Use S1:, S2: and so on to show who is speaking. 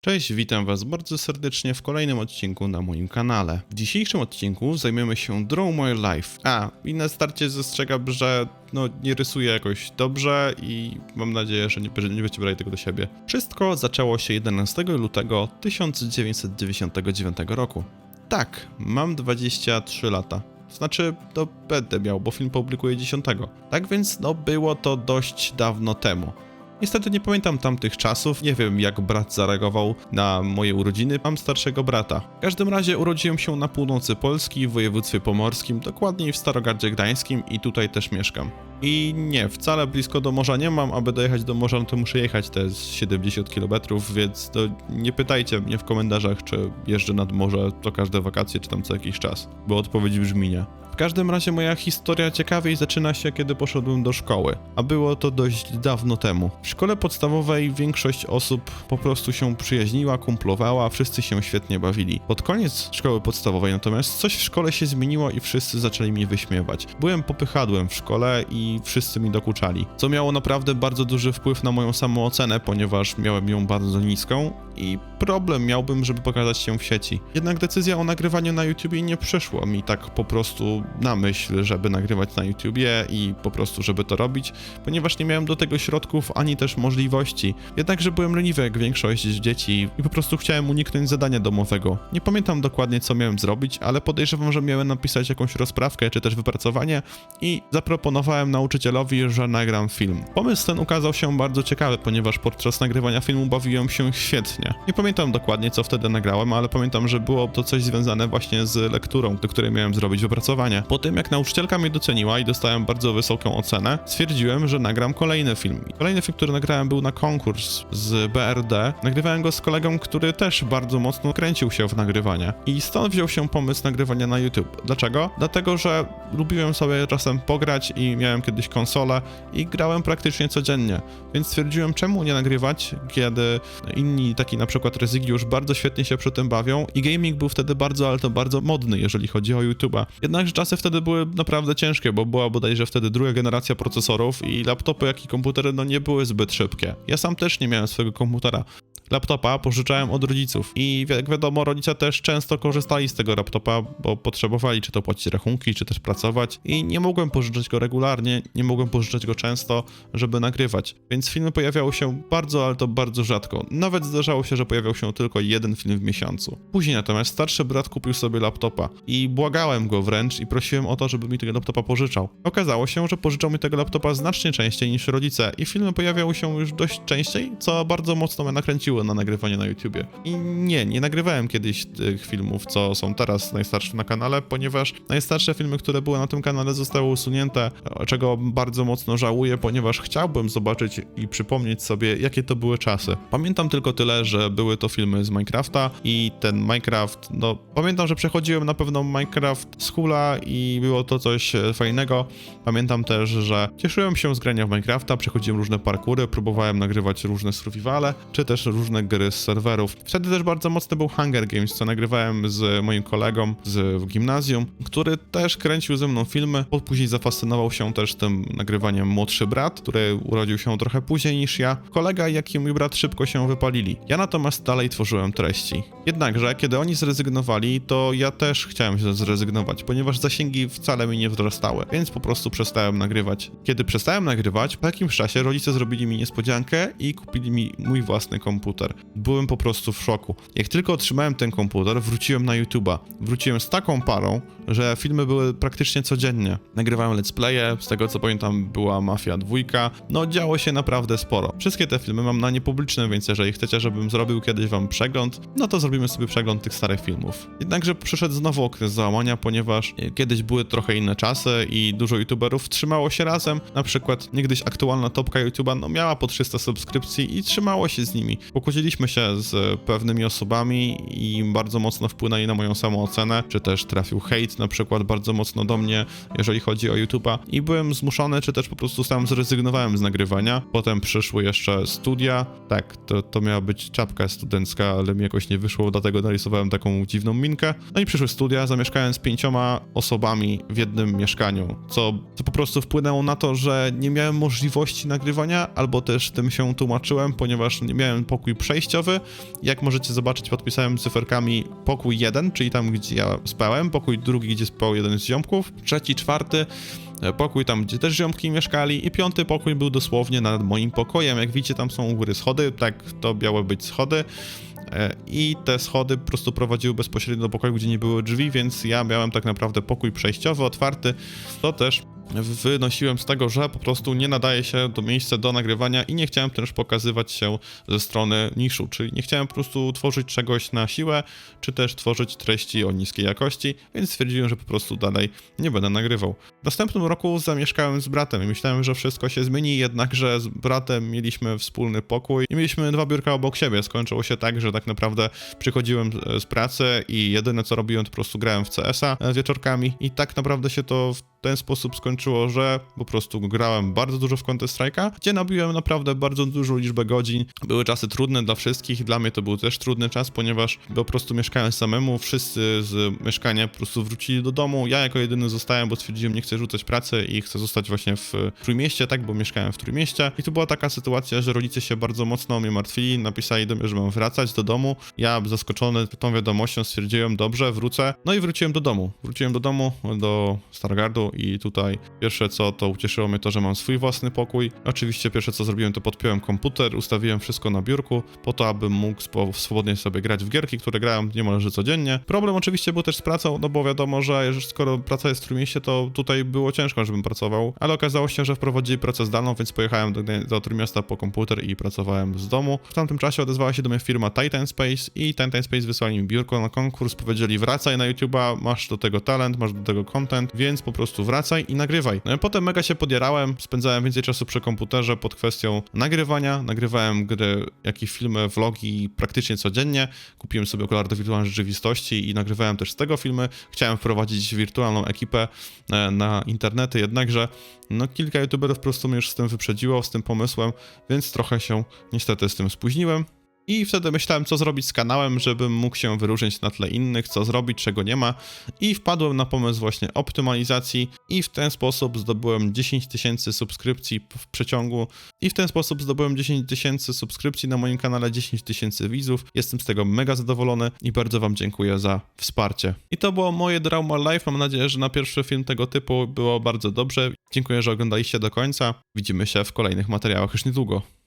S1: Cześć, witam Was bardzo serdecznie w kolejnym odcinku na moim kanale. W dzisiejszym odcinku zajmiemy się Draw My Life. A, i na starcie zastrzegam, że no nie rysuję jakoś dobrze i mam nadzieję, że nie, nie będziecie brali tego do siebie. Wszystko zaczęło się 11 lutego 1999 roku. Tak, mam 23 lata. Znaczy, to będę miał, bo film publikuję 10. Tak więc, no było to dość dawno temu. Niestety nie pamiętam tamtych czasów, nie wiem jak brat zareagował na moje urodziny, mam starszego brata. W każdym razie urodziłem się na północy Polski, w województwie pomorskim, dokładniej w Starogardzie Gdańskim i tutaj też mieszkam. I nie, wcale blisko do morza nie mam, aby dojechać do morza, no to muszę jechać te 70 km, więc to nie pytajcie mnie w komentarzach, czy jeżdżę nad morze co każde wakacje, czy tam co jakiś czas, bo odpowiedź brzmi nie. W każdym razie moja historia ciekawiej zaczyna się, kiedy poszedłem do szkoły, a było to dość dawno temu. W szkole podstawowej większość osób po prostu się przyjaźniła, kumplowała, wszyscy się świetnie bawili. Pod koniec szkoły podstawowej natomiast coś w szkole się zmieniło i wszyscy zaczęli mnie wyśmiewać. Byłem popychadłem w szkole i wszyscy mi dokuczali, co miało naprawdę bardzo duży wpływ na moją samoocenę, ponieważ miałem ją bardzo niską i problem miałbym, żeby pokazać się w sieci. Jednak decyzja o nagrywaniu na YouTubie nie przyszła mi tak po prostu na myśl, żeby nagrywać na YouTubie i po prostu, żeby to robić, ponieważ nie miałem do tego środków ani też możliwości. Jednakże byłem leniwy jak większość dzieci i po prostu chciałem uniknąć zadania domowego. Nie pamiętam dokładnie co miałem zrobić, ale podejrzewam, że miałem napisać jakąś rozprawkę czy też wypracowanie i zaproponowałem nauczycielowi, że nagram film. Pomysł ten ukazał się bardzo ciekawy, ponieważ podczas nagrywania filmu bawiłem się świetnie. Nie pamiętam dokładnie co wtedy nagrałem, ale pamiętam, że było to coś związane właśnie z lekturą, do której miałem zrobić wypracowanie. Po tym jak nauczycielka mnie doceniła i dostałem bardzo wysoką ocenę, stwierdziłem, że nagram kolejny film. Kolejny film, który nagrałem był na konkurs z BRD. Nagrywałem go z kolegą, który też bardzo mocno kręcił się w nagrywanie. I stąd wziął się pomysł nagrywania na YouTube. Dlaczego? Dlatego, że lubiłem sobie czasem pograć i miałem kiedyś konsolę i grałem praktycznie codziennie. Więc stwierdziłem, czemu nie nagrywać, kiedy inni, taki na przykład Rezygiusz, bardzo świetnie się przy tym bawią i gaming był wtedy bardzo, ale to bardzo modny, jeżeli chodzi o YouTube'a. Jednakże czasy wtedy były naprawdę ciężkie, bo była bodajże wtedy druga generacja procesorów i laptopy, jak i komputery, no nie były zbyt szybkie. Ja sam też nie miałem swojego komputera. Laptopa pożyczałem od rodziców i jak wiadomo, rodzice też często korzystali z tego laptopa, bo potrzebowali czy to płacić rachunki, czy też pracować i nie mogłem pożyczać go regularnie, nie mogłem pożyczać go często, żeby nagrywać. Więc filmy pojawiały się bardzo, ale to bardzo rzadko. Nawet zdarzało się, że pojawiał się tylko jeden film w miesiącu. Później natomiast starszy brat kupił sobie laptopa i błagałem go wręcz i prosiłem o to, żeby mi tego laptopa pożyczał. Okazało się, że pożyczał mi tego laptopa znacznie częściej niż rodzice i filmy pojawiały się już dość częściej, co bardzo mocno mnie nakręciło na nagrywanie na YouTubie. I nie, nie nagrywałem kiedyś tych filmów, co są teraz najstarsze na kanale, ponieważ najstarsze filmy, które były na tym kanale zostały usunięte, czego bardzo mocno żałuję, ponieważ chciałbym zobaczyć i przypomnieć sobie, jakie to były czasy. Pamiętam tylko tyle, że były to filmy z Minecrafta i ten Minecraft, no pamiętam, że przechodziłem na pewno Minecraft z hula i było to coś fajnego. Pamiętam też, że cieszyłem się z grania w Minecrafta, przechodziłem różne parkury, próbowałem nagrywać różne survivale, czy też różne gry z serwerów. Wtedy też bardzo mocny był Hunger Games, co nagrywałem z moim kolegą z gimnazjum, który też kręcił ze mną filmy. Później zafascynował się też tym nagrywaniem młodszy brat, który urodził się trochę później niż ja. Kolega, jak i mój brat szybko się wypalili. Ja natomiast dalej tworzyłem treści. Jednakże, kiedy oni zrezygnowali, to ja też chciałem się zrezygnować, ponieważ zasięgi wcale mi nie wzrastały, więc po prostu przestałem nagrywać. Kiedy przestałem nagrywać, po jakimś czasie rodzice zrobili mi niespodziankę i kupili mi mój własny komputer. Byłem po prostu w szoku. Jak tylko otrzymałem ten komputer, wróciłem na YouTube'a. Wróciłem z taką parą, że filmy były praktycznie codziennie. Nagrywałem let's playe, z tego co pamiętam była Mafia 2, no działo się naprawdę sporo. Wszystkie te filmy mam na niepubliczne, więc jeżeli chcecie, żebym zrobił kiedyś wam przegląd, no to zrobimy sobie przegląd tych starych filmów. Jednakże przyszedł znowu okres załamania, ponieważ e, kiedyś były trochę inne czasy i dużo youtuberów trzymało się razem. Na przykład niegdyś aktualna topka YouTube'a no miała po 300 subskrypcji i trzymało się z nimi. Pokłóciliśmy się z pewnymi osobami i bardzo mocno wpłynęli na moją samoocenę, czy też trafił hejt na przykład bardzo mocno do mnie, jeżeli chodzi o YouTube'a i byłem zmuszony, czy też po prostu sam zrezygnowałem z nagrywania. Potem przyszły jeszcze studia. Tak, to, to miała być czapka studencka, ale mi jakoś nie wyszło, dlatego narysowałem taką dziwną minkę. No i przyszły studia, zamieszkałem z pięcioma osobami w jednym mieszkaniu, co, co po prostu wpłynęło na to, że nie miałem możliwości nagrywania, albo też tym się tłumaczyłem, ponieważ nie miałem pokój pokój przejściowy. Jak możecie zobaczyć, podpisałem cyferkami pokój 1, czyli tam, gdzie ja spałem, pokój drugi, gdzie spał jeden z ziomków, trzeci, czwarty, e, pokój tam, gdzie też ziomki mieszkali i piąty pokój był dosłownie nad moim pokojem. Jak widzicie, tam są u góry schody, tak to miały być schody. E, I te schody po prostu prowadziły bezpośrednio do pokoju, gdzie nie były drzwi, więc ja miałem tak naprawdę pokój przejściowy, otwarty. To też wynosiłem z tego, że po prostu nie nadaje się do miejsca do nagrywania i nie chciałem też pokazywać się ze strony niszu, czyli nie chciałem po prostu tworzyć czegoś na siłę, czy też tworzyć treści o niskiej jakości, więc stwierdziłem, że po prostu dalej nie będę nagrywał. W następnym roku zamieszkałem z bratem i myślałem, że wszystko się zmieni, jednakże z bratem mieliśmy wspólny pokój i mieliśmy dwa biurka obok siebie. Skończyło się tak, że tak naprawdę przychodziłem z pracy i jedyne co robiłem to po prostu grałem w CS-a wieczorkami i tak naprawdę się to w ten sposób skończyło, że po prostu grałem bardzo dużo w Counter Strike'a, gdzie nabiłem naprawdę bardzo dużą liczbę godzin. Były czasy trudne dla wszystkich, dla mnie to był też trudny czas, ponieważ po prostu mieszkałem samemu, wszyscy z mieszkania po prostu wrócili do domu, ja jako jedyny zostałem, bo stwierdziłem, nie chcę rzucać pracy i chcę zostać właśnie w Trójmieście, tak, bo mieszkałem w Trójmieście. I tu była taka sytuacja, że rodzice się bardzo mocno o mnie martwili, napisali do mnie, że mam wracać do domu, ja zaskoczony tą wiadomością stwierdziłem, dobrze, wrócę, no i wróciłem do domu, wróciłem do domu, do Stargardu i tutaj pierwsze co to ucieszyło mnie to, że mam swój własny pokój. Oczywiście pierwsze co zrobiłem to podpiąłem komputer, ustawiłem wszystko na biurku po to, abym mógł swobodnie sobie grać w gierki, które grałem niemalże codziennie. Problem oczywiście był też z pracą, no bo wiadomo, że skoro praca jest w Trójmieście, to tutaj było ciężko, żebym pracował, ale okazało się, że wprowadzili pracę zdalną, więc pojechałem do, do Trójmiasta po komputer i pracowałem z domu. W tamtym czasie odezwała się do mnie firma Titan Space i Titan Space wysłali mi biurko na konkurs, powiedzieli wracaj na YouTube'a, masz do tego talent, masz do tego content, więc po prostu wracaj i nagrywaj. No i potem mega się podjarałem, spędzałem więcej czasu przy komputerze pod kwestią nagrywania, nagrywałem gry, jak i filmy, vlogi praktycznie codziennie, kupiłem sobie okular do wirtualnej rzeczywistości i nagrywałem też z tego filmy. Chciałem wprowadzić wirtualną ekipę e, na internety, jednakże no kilka youtuberów po prostu mnie już z tym wyprzedziło, z tym pomysłem, więc trochę się niestety z tym spóźniłem. I wtedy myślałem, co zrobić z kanałem, żebym mógł się wyróżnić na tle innych, co zrobić, czego nie ma. I wpadłem na pomysł właśnie optymalizacji i w ten sposób zdobyłem 10 tysięcy subskrypcji w przeciągu. I w ten sposób zdobyłem 10 tysięcy subskrypcji na moim kanale, 10 tysięcy widzów. Jestem z tego mega zadowolony i bardzo Wam dziękuję za wsparcie. I to było moje Drama Live. Mam nadzieję, że na pierwszy film tego typu było bardzo dobrze. Dziękuję, że oglądaliście do końca. Widzimy się w kolejnych materiałach już niedługo.